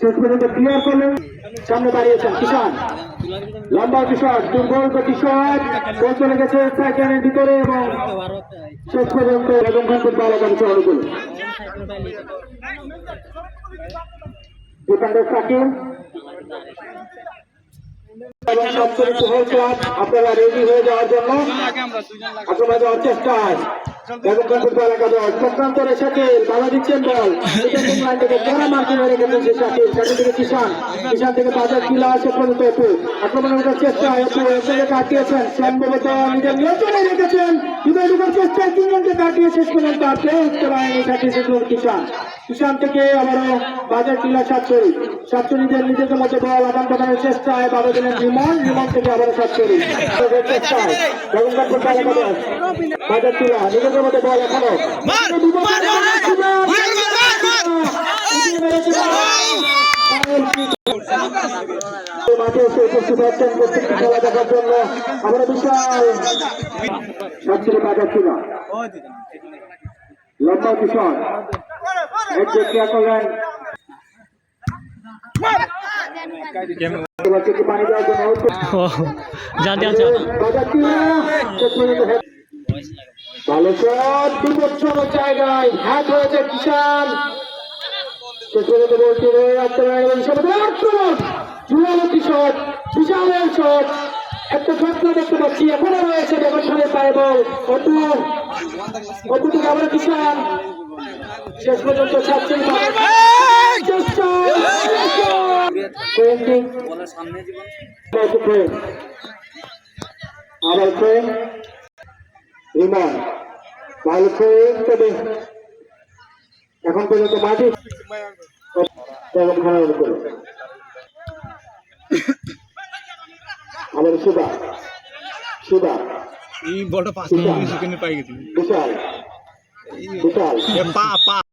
শেষ পর্যন্ত ক্লিয়ার করলেন সামনে দাঁড়িয়েছেন কিষান লম্বা কিশোর দুর্বল কিশোর গোল চলে গেছে সাইকেলের ভিতরে এবং শেষ পর্যন্ত বেগম খান ফুটবল একাদশি অনুকূল ডিফেন্ডার সাকিব। এবং সপ্তমী আপনারা রেডি হয়ে যাওয়ার জন্য দেওয়ার চেষ্টায়। চক্রান্ত শাকিল বাধা দিচ্ছেন বল। লাইন থেকে? বড় মার্কিং হয়ে রেখেছেন সে শাকিল। শাকিল থেকে কিষান কিষান থেকে বাজার কিলা আসে পর্যন্ত অপু। আক্রমণের মতো অপু। একজনকে কাটিয়েছেন। শ্যাম বাবতা নিজের নিয়ন্ত্রণে রেখেছেন। বিদায় ঢোকার চেষ্টায় তিনজনকে কাটিয়ে শেষ পর্যন্ত আর কেউ উঠতে পারেনি কাটিয়েছে কিষান কিষান থেকে আবারও বাজার কিলা সাতচুরি সাতচুরিদের নিজেদের মধ্যে বল আদান প্রদানের চেষ্টায় বাধা দিলেন রিমন। রিমন থেকে আবারও চেষ্টায় একাদশ। বাজার কিলা নিজেদের মধ্যে বল এখনও মাঠে এসে উপস্থিত হচ্ছেন প্রত্যেকটি খেলা দেখার জন্য আমরা বিশাল বাজার লম্বা কিশোর এক ক্রিয়া করলেন পানি দেওয়ার জন্য ভালো শট বিপজ্জনক জায়গায় হ্যাট হয়েছে কিষান শেষ পর্যন্ত বলছি রয়ে রাখতে পারে এবং সবাই আক্রমণ জুয়ালো কিশোর বিশাল শট একটা স্বপ্ন দেখতে পাচ্ছি, এখনও রয়েছে বেগম পায়ে বল অটু অটু থেকে আবার কিষান শেষ পর্যন্ত সাতচল্লিশ আবার ভালো তবে এখন পর্যন্ত মাঠে আমার সুদা সুদা এই বড় পাঁচ সেকেন্ডে পাই গেছি। বিশাল বিশাল। পা পা।